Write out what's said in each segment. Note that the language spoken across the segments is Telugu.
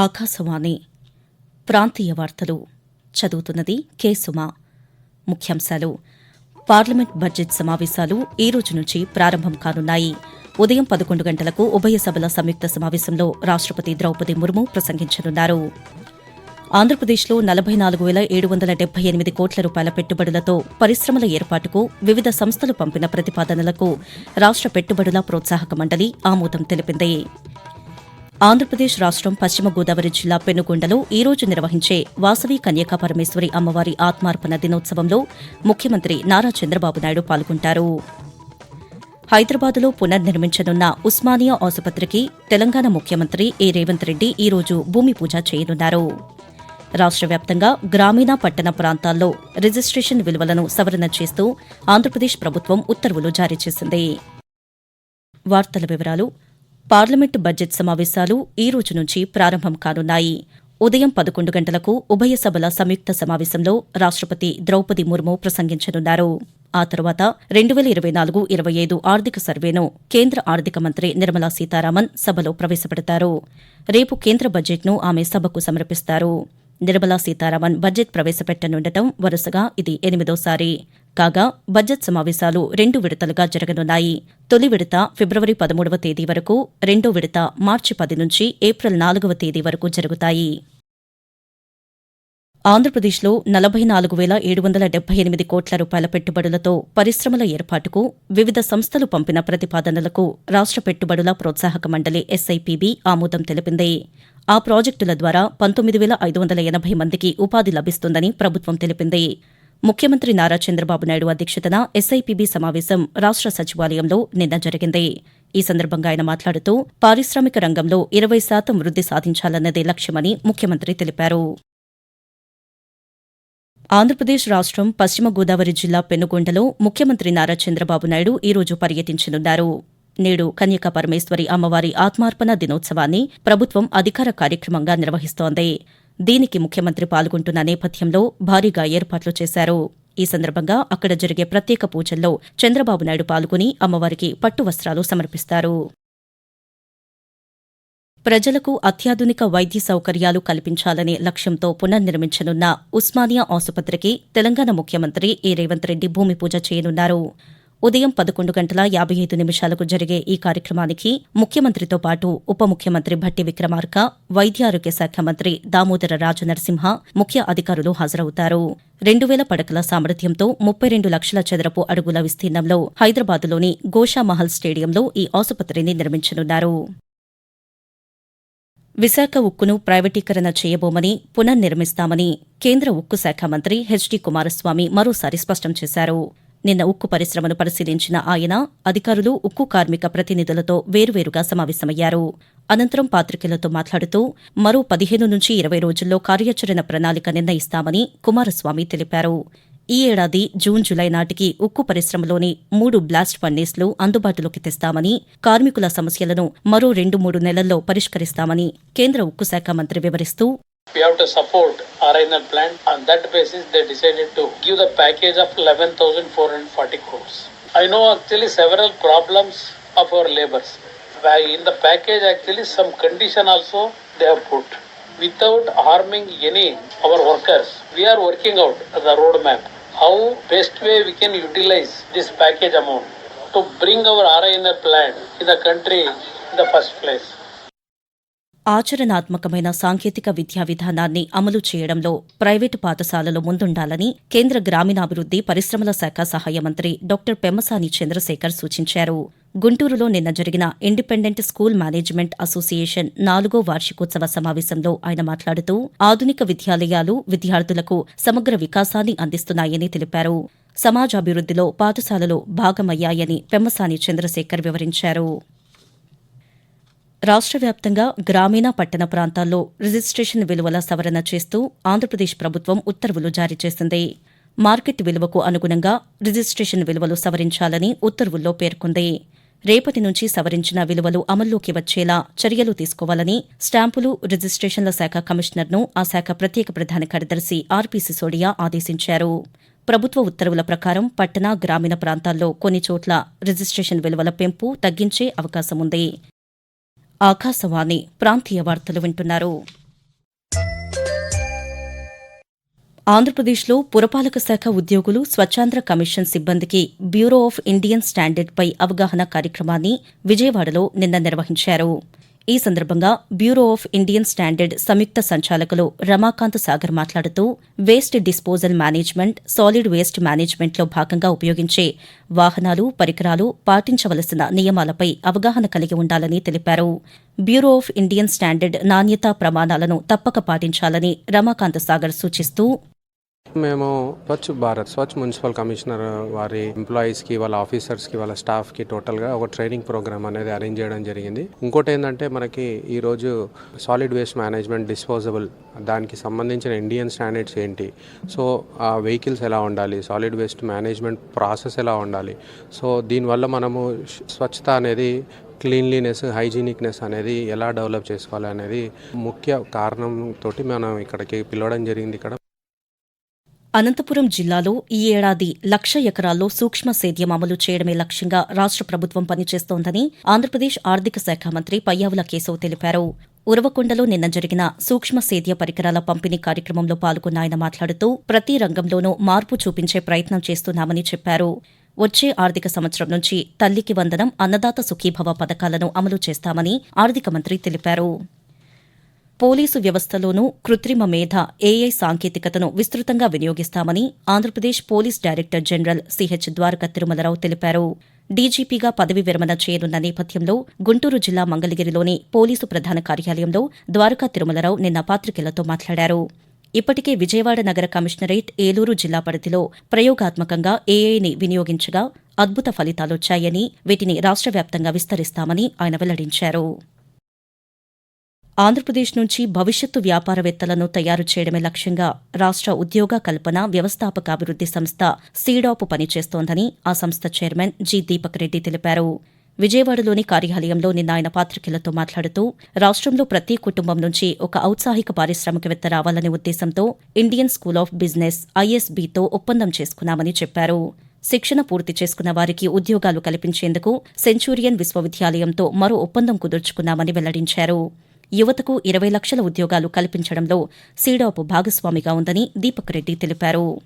ఆకాశవాణి. ప్రాంతీయ వార్తలు. చదువుతున్నది కె సుమ. ముఖ్యాంశాలు. పార్లమెంట్ బడ్జెట్ సమావేశాలు ఈ రోజు నుంచి ప్రారంభం కానున్నాయి. ఉదయం పదకొండు గంటలకు ఉభయ సభల సంయుక్త సమావేశంలో రాష్టపతి ద్రౌపది ముర్ము ప్రసంగించనున్నారు. ఆంధ్రప్రదేశ్లో నలభై నాలుగు వేల ఏడు వందల డెబ్బై ఎనిమిది కోట్ల రూపాయల పెట్టుబడులతో పరిశ్రమల ఏర్పాటుకు వివిధ సంస్థలు పంపిన ప్రతిపాదనలకు రాష్ట పెట్టుబడుల ప్రోత్సాహక మండలి ఆమోదం తెలిపింది. ఆంధ్రప్రదేశ్ రాష్ట్రం పశ్చిమ గోదావరి జిల్లా పెనుగొండలో ఈ రోజు నిర్వహించే వాసవి కన్యకా పరమేశ్వరి అమ్మవారి ఆత్మార్పణ దినోత్సవంలో ముఖ్యమంత్రి నారా చంద్రబాబు నాయుడు పాల్గొంటారు. హైదరాబాద్లో పునర్నిర్మించనున్న ఉస్మానియా ఆసుపత్రికి తెలంగాణ ముఖ్యమంత్రి ఏ. రేవంత్ రెడ్డి ఈ రోజు భూమి పూజ చేయనున్నారు. రాష్ట్ర వ్యాప్తంగా గ్రామీణ పట్టణ ప్రాంతాల్లో రిజిస్ట్రేషన్ విలువలను సవరణ చేస్తూ ఆంధ్రప్రదేశ్ ప్రభుత్వం ఉత్తర్వులు జారీ చేసింది. వార్తల వివరాలు పార్లమెంటు బడ్జెట్ సమావేశాలు ఈ రోజు నుంచి ప్రారంభం కానున్నాయి. ఉదయం పదకొండు గంటలకు ఉభయ సభల సంయుక్త సమావేశంలో రాష్ట్రపతి ద్రౌపది ముర్ము ప్రసంగించనున్నారు. ఆ తర్వాత రెండు వేల ఇరవై నాలుగు ఇరవై ఐదు ఆర్థిక సర్వేను కేంద్ర ఆర్థిక మంత్రి నిర్మలా సీతారామన్ సభలో ప్రవేశపెడతారు. రేపు కేంద్ర బడ్జెట్ను ఆమె సభకు సమర్పిస్తారు. నిర్మలా సీతారామన్ బడ్జెట్ ప్రవేశపెట్టనుండటం వరుసగా ఇది ఎనిమిదోసారి. కాగా బడ్జెట్ సమావేశాలు రెండు విడతలుగా జరగనున్నాయి. తొలి విడత ఫిబ్రవరి పదమూడవ తేదీ వరకు రెండో విడత మార్చి పది నుంచి ఏప్రిల్ నాలుగవ తేదీ వరకు జరుగుతాయి. ఆంధ్రప్రదేశ్లో నలభై నాలుగు వేల ఏడు వందల డెబ్బై ఎనిమిది కోట్ల రూపాయల పెట్టుబడులతో పరిశ్రమల ఏర్పాటుకు వివిధ సంస్థలు పంపిన ప్రతిపాదనలకు రాష్ట్ర పెట్టుబడుల ప్రోత్సాహక మండలి ఎస్ఐపిబి ఆమోదం తెలిపింది. ఆ ప్రాజెక్టుల ద్వారా పంతొమ్మిది వేల ఐదు వందల ఎనభై మందికి ఉపాధి లభిస్తుందని ప్రభుత్వం తెలిపింది. ముఖ్యమంత్రి నారా చంద్రబాబు నాయుడు అధ్యక్షతన ఎస్ఐపిబి సమావేశం రాష్ట సచివాలయంలో నిన్న జరిగింది. ఈ సందర్భంగా ఆయన మాట్లాడుతూ పారిశ్రామిక రంగంలో ఇరవై శాతం వృద్ది సాధించాలన్నదే లక్ష్యమని ముఖ్యమంత్రి తెలిపారు. ఆంధ్రప్రదేశ్ రాష్ట్రం పశ్చిమ గోదావరి జిల్లా పెనుగొండలో ముఖ్యమంత్రి నారా చంద్రబాబు నాయుడు ఈ రోజు పర్యటించనున్నారు. నేడు కన్యక పరమేశ్వరి అమ్మవారి ఆత్మార్పణ దినోత్సవాన్ని ప్రభుత్వం అధికార కార్యక్రమంగా నిర్వహిస్తోంది. దీనికి ముఖ్యమంత్రి పాల్గొంటున్న నేపథ్యంలో భారీగా ఏర్పాట్లు చేశారు. ఈ సందర్భంగా అక్కడ జరిగే ప్రత్యేక పూజల్లో చంద్రబాబు నాయుడు పాల్గొని అమ్మవారికి పట్టు వస్త్రాలు సమర్పిస్తారు. ప్రజలకు అత్యాధునిక వైద్య సౌకర్యాలు కల్పించాలనే లక్ష్యంతో పునర్నిర్మించనున్న ఉస్మానియా ఆసుపత్రికి తెలంగాణ ముఖ్యమంత్రి ఏ రేవంత్ రెడ్డి భూమి పూజ చేయనున్నారు. ఉదయం పదకొండు గంటల యాభై ఐదు నిమిషాలకు జరిగే ఈ కార్యక్రమానికి ముఖ్యమంత్రితో పాటు ఉప ముఖ్యమంత్రి భట్టి విక్రమార్క వైద్యారోగ్య శాఖ మంత్రి దామోదర రాజనరసింహ ముఖ్య అధికారులు హాజరవుతారు. రెండు వేల పడకల సామర్థ్యంతో ముప్పై రెండు లక్షల చదరపు అడుగుల విస్తీర్ణంలో హైదరాబాద్లోని గోషామహల్ స్టేడియంలో ఈ ఆసుపత్రిని నిర్మించనున్నారు. విశాఖ ఉక్కును ప్రైవేటీకరణ చేయబోమని పునర్నిర్మిస్తామని కేంద్ర ఉక్కు శాఖ మంత్రి హెచ్డి కుమారస్వామి మరోసారి స్పష్టం చేశారు. నిన్న ఉక్కు పరిశ్రమను పరిశీలించిన ఆయన అధికారులు ఉక్కు కార్మిక ప్రతినిధులతో వేరువేరుగా సమావేశమయ్యారు. అనంతరం పాత్రికేయులతో మాట్లాడుతూ మరో పదిహేను నుంచి ఇరవై రోజుల్లో కార్యాచరణ ప్రణాళిక నిర్ణయిస్తామని కుమారస్వామి తెలిపారు. ఈ ఏడాది జూన్ జులై నాటికి ఉక్కు పరిశ్రమలోని మూడు బ్లాస్ట్ ఫర్నేస్లు అందుబాటులోకి తెస్తామని కార్మికుల సమస్యలను మరో రెండు మూడు నెలల్లో పరిష్కరిస్తామని కేంద్ర ఉక్కు శాఖ మంత్రి వివరిస్తూ We have to support RINL plant. On that basis, they decided to give the package of 11,440 crores. I know actually several problems of our labors. In the package, actually some condition also they have put. Without harming any our workers, we are working out the roadmap. How best way we can utilize this package amount to bring our RINL plant in the country in the first place. ఆచరణాత్మకమైన సాంకేతిక విద్యా విధానాన్ని అమలు చేయడంలో ప్రైవేటు పాఠశాలలు ముందుండాలని కేంద్ర గ్రామీణాభివృద్ది పరిశ్రమల శాఖ సహాయ మంత్రి డాక్టర్ పెమ్మసాని చంద్రశేఖర్ సూచించారు. గుంటూరులో నిన్న జరిగిన ఇండిపెండెంట్ స్కూల్ మేనేజ్మెంట్ అసోసియేషన్ నాలుగో వార్షికోత్సవ సమావేశంలో ఆయన మాట్లాడుతూ ఆధునిక విద్యాలయాలు విద్యార్థులకు సమగ్ర వికాసాన్ని అందిస్తున్నాయని తెలిపారు. సమాజాభివృద్దిలో పాఠశాలలు భాగమయ్యాయని పెమ్మసాని చంద్రశేఖర్ వివరించారు. రాష్ట్ర వ్యాప్తంగా గ్రామీణ పట్టణ ప్రాంతాల్లో రిజిస్ట్రేషన్ విలువల సవరణ చేస్తూ ఆంధ్రప్రదేశ్ ప్రభుత్వం ఉత్తర్వులు జారీ చేసింది. మార్కెట్ విలువకు అనుగుణంగా రిజిస్ట్రేషన్ విలువలు సవరించాలని ఉత్తర్వుల్లో పేర్కొంది. రేపటి నుంచి సవరించిన విలువలు అమల్లోకి వచ్చేలా చర్యలు తీసుకోవాలని స్టాంపులు రిజిస్ట్రేషన్ల శాఖ కమిషనర్ను ఆ శాఖ ప్రత్యేక ప్రధాన కార్యదర్శి ఆర్పీ సిసోడియా ఆదేశించారు. ప్రభుత్వ ఉత్తర్వుల ప్రకారం పట్టణ గ్రామీణ ప్రాంతాల్లో కొన్ని చోట్ల రిజిస్ట్రేషన్ విలువల పెంపు తగ్గించే అవకాశముంది. ఆకాశవాణి ప్రాంతీయ వార్తలు వింటున్నారు. ఆంధ్రప్రదేశ్లో పురపాలక శాఖ ఉద్యోగులు స్వచ్చాంధ్ర కమిషన్ సిబ్బందికి బ్యూరో ఆఫ్ ఇండియన్ స్టాండర్డ్పై అవగాహన కార్యక్రమాన్ని విజయవాడలో నిన్న నిర్వహించారు. ఈ సందర్భంగా బ్యూరో ఆఫ్ ఇండియన్ స్టాండర్డ్ సంయుక్త సంచాలకులు రమాకాంత్ సాగర్ మాట్లాడుతూ waste disposal management solid waste మేనేజ్మెంట్లో భాగంగా ఉపయోగించే వాహనాలు పరికరాలు పాటించవలసిన నియమాలపై అవగాహన కలిగి ఉండాలని తెలిపారు. బ్యూరో ఆఫ్ ఇండియన్ స్టాండర్డ్ నాణ్యతా ప్రమాణాలను తప్పక పాటించాలని రమాకాంత్ సాగర్ సూచిస్తూ మేము స్వచ్ఛ భారత్ స్వచ్ఛ మున్సిపల్ కమిషనర్ వారి ఎంప్లాయీస్కి వాళ్ళ ఆఫీసర్స్కి వాళ్ళ స్టాఫ్కి టోటల్గా ఒక ట్రైనింగ్ ప్రోగ్రామ్ అనేది అరేంజ్ చేయడం జరిగింది. ఇంకోటి ఏంటంటే మనకి ఈరోజు సాలిడ్ వేస్ట్ మేనేజ్మెంట్ డిస్పోజబుల్ దానికి సంబంధించిన ఇండియన్ స్టాండర్డ్స్ ఏంటి? సో ఆ వెహికల్స్ ఎలా ఉండాలి? సాలిడ్ వేస్ట్ మేనేజ్మెంట్ ప్రాసెస్ ఎలా ఉండాలి? సో దీనివల్ల మనము స్వచ్ఛత అనేది క్లీన్లీనెస్ హైజీనిక్నెస్ అనేది ఎలా డెవలప్ చేసుకోవాలి అనేది ముఖ్య కారణంతో మనం ఇక్కడికి పిలవడం జరిగింది ఇక్కడ. అనంతపురం జిల్లాలో ఈ ఏడాది లక్ష ఎకరాల్లో సూక్ష్మ సేద్యం అమలు చేయడమే లక్ష్యంగా రాష్ట ప్రభుత్వం పనిచేస్తోందని ఆంధ్రప్రదేశ్ ఆర్థిక శాఖ మంత్రి పయ్యావుల కేశవ్ తెలిపారు. ఉరవకొండలో నిన్న జరిగిన సూక్ష్మ సేద్య పరికరాల పంపిణీ కార్యక్రమంలో పాల్గొన్న ఆయన మాట్లాడుతూ ప్రతి రంగంలోనూ మార్పు చూపించే ప్రయత్నం చేస్తున్నామని చెప్పారు. వచ్చే ఆర్థిక సంవత్సరం నుంచి తల్లికి వందనం అన్నదాత సుఖీభవ పథకాలను అమలు చేస్తామని ఆర్థిక మంత్రి తెలిపారు. పోలీసు వ్యవస్థలోనూ కృత్రిమ మేధ ఏఐ సాంకేతికతను విస్తృతంగా వినియోగిస్తామని Andhra Pradesh police director general CH Dwaraka Tirumala Rao తెలిపారు. డీజీపీగా పదవి విరమణ చేయనున్న నేపథ్యంలో గుంటూరు జిల్లా మంగళగిరిలోని పోలీసు ప్రధాన కార్యాలయంలో ద్వారకా తిరుమలరావు నిన్న పాత్రికేయులతో మాట్లాడారు. ఇప్పటికే విజయవాడ నగర కమిషనరేట్ ఏలూరు జిల్లా పరిధిలో ప్రయోగాత్మకంగా ఏఐని వినియోగించగా అద్భుత ఫలితాలొచ్చాయని వీటిని రాష్ట్ర వ్యాప్తంగా విస్తరిస్తామని ఆయన వెల్లడించారు. ఆంధ్రప్రదేశ్ నుంచి భవిష్యత్తు వ్యాపారవేత్తలను తయారు చేయడమే లక్ష్యంగా రాష్ట్ర ఉద్యోగ కల్పన వ్యవస్థాపకాభివృద్ది సంస్థ సీడాప్ పనిచేస్తోందని ఆ సంస్థ చైర్మన్ జి దీపక్ రెడ్డి తెలిపారు. విజయవాడలోని కార్యాలయంలో నిన్న ఆయన పాత్రికేయులతో మాట్లాడుతూ రాష్ట్రంలో ప్రతి కుటుంబం నుంచి ఒక ఔత్సాహిక పారిశ్రామికవేత్త రావాలనే ఉద్దేశంతో ఇండియన్ స్కూల్ ఆఫ్ బిజినెస్ ఐఎస్బీతో ఒప్పందం చేసుకున్నామని చెప్పారు. శిక్షణ పూర్తి చేసుకున్న వారికి ఉద్యోగాలు కల్పించేందుకు సెంచూరియన్ విశ్వవిద్యాలయంతో మరో ఒప్పందం కుదుర్చుకున్నామని వెల్లడించారు. యువతకు ఇరవై లక్షల ఉద్యోగాలు కల్పించడంలో సీడాప్ భాగస్వామిగా ఉందని దీపక్ రెడ్డి తెలిపారు.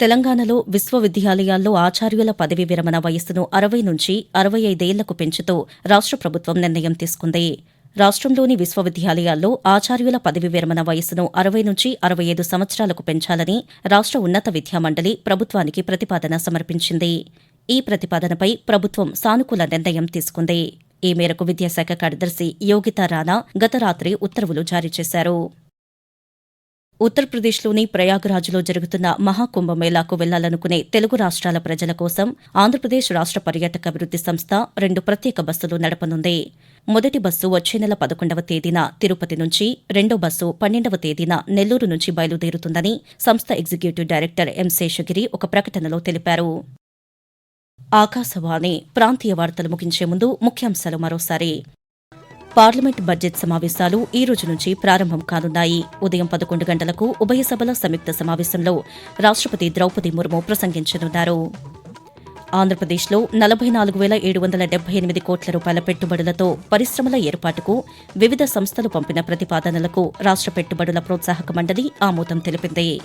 తెలంగాణలో విశ్వవిద్యాలయాల్లో ఆచార్యుల పదవీ విరమణ వయస్సును అరవై నుంచి అరవై ఐదేళ్ళకు పెంచుతూ రాష్ట్ర ప్రభుత్వం నిర్ణయం తీసుకుంది. రాష్ట్రంలోని విశ్వవిద్యాలయాల్లో ఆచార్యుల పదవి విరమణ వయస్సును అరవై నుంచి అరవై ఐదు సంవత్సరాలకు పెంచాలని రాష్ట్ర ఉన్నత విద్యామండలి ప్రభుత్వానికి ప్రతిపాదన సమర్పించింది. ఈ ప్రతిపాదనపై ప్రభుత్వం సానుకూల నిర్ణయం తీసుకుంది. ఈ మేరకు విద్యాశాఖ కార్యదర్శి యోగితా రాణా గత రాత్రి ఉత్తర్వులు జారీ చేశారు. ఉత్తరప్రదేశ్లోని ప్రయాగ్రాజ్లో జరుగుతున్న మహాకుంభమేళాకు వెళ్ళాలనుకునే తెలుగు రాష్ట్రాల ప్రజల కోసం ఆంధ్రప్రదేశ్ రాష్ట్ర పర్యాటక అభివృద్ది సంస్థ రెండు ప్రత్యేక బస్సులు నడపనుంది. మొదటి బస్సు వచ్చే నెల పదకొండవ తేదీన తిరుపతి నుంచి రెండో బస్సు పన్నెండవ తేదీన నెల్లూరు నుంచి బయలుదేరుతుందని సంస్థ ఎగ్జిక్యూటివ్ డైరెక్టర్ ఎం శేషగిరి ఒక ప్రకటనలో తెలిపారు. ఆకాశవాణి ప్రాంతీయ వార్తలు ముగించే ముందు ముఖ్యాంశాలు మరోసారి. పార్లమెంట్ బడ్జెట్ సమావేశాలు ఈ రోజు నుంచి ప్రారంభం కానున్నాయి. ఉదయం పదకొండు గంటలకు ఉభయ సభల సంయుక్త సమావేశంలో రాష్ట్రపతి ద్రౌపది ముర్ము ప్రసంగించనున్నారు. ఆంధ్రప్రదేశ్లో నలభై నాలుగు వేల ఏడు వందల డెబ్బై ఎనిమిది కోట్ల రూపాయల పెట్టుబడులతో పరిశ్రమల ఏర్పాటుకు వివిధ సంస్థలు పంపిన ప్రతిపాదనలకు రాష్ట్ర పెట్టుబడుల ప్రోత్సాహక మండలి ఆమోదం తెలిపింది.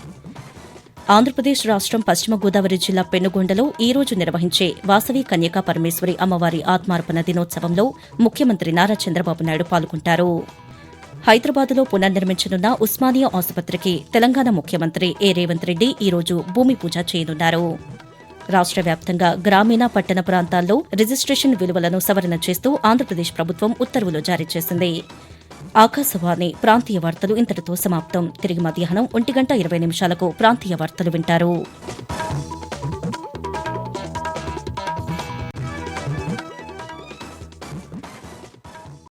ఆంధ్రప్రదేశ్ రాష్ట్రం పశ్చిమ గోదావరి జిల్లా పెనుగొండలో ఈ రోజు నిర్వహించే వాసవి కన్యకా పరమేశ్వరి అమ్మవారి ఆత్మార్పణ దినోత్సవంలో ముఖ్యమంత్రి నారా చంద్రబాబు నాయుడు పాల్గొంటారు. హైదరాబాద్లో పునర్నిర్మించనున్న ఉస్మానియా ఆసుపత్రికి తెలంగాణ ముఖ్యమంత్రి ఏ. రేవంత్ రెడ్డి ఈ రోజు భూమి పూజ చేయనున్నారు. రాష్ట్ర వ్యాప్తంగా గ్రామీణ పట్టణ ప్రాంతాల్లో రిజిస్ట్రేషన్ విలువలను సవరణ చేస్తూ ఆంధ్రప్రదేశ్ ప్రభుత్వం ఉత్తర్వులు జారీ చేసింది. ఆకాశవాణి ప్రాంతీయ వార్తలు ఇంతటితో సమాప్తం. తిరిగి మధ్యాహ్నం ఒంటి గంట ఇరవై నిమిషాలకు ప్రాంతీయ వార్తలు వింటారు.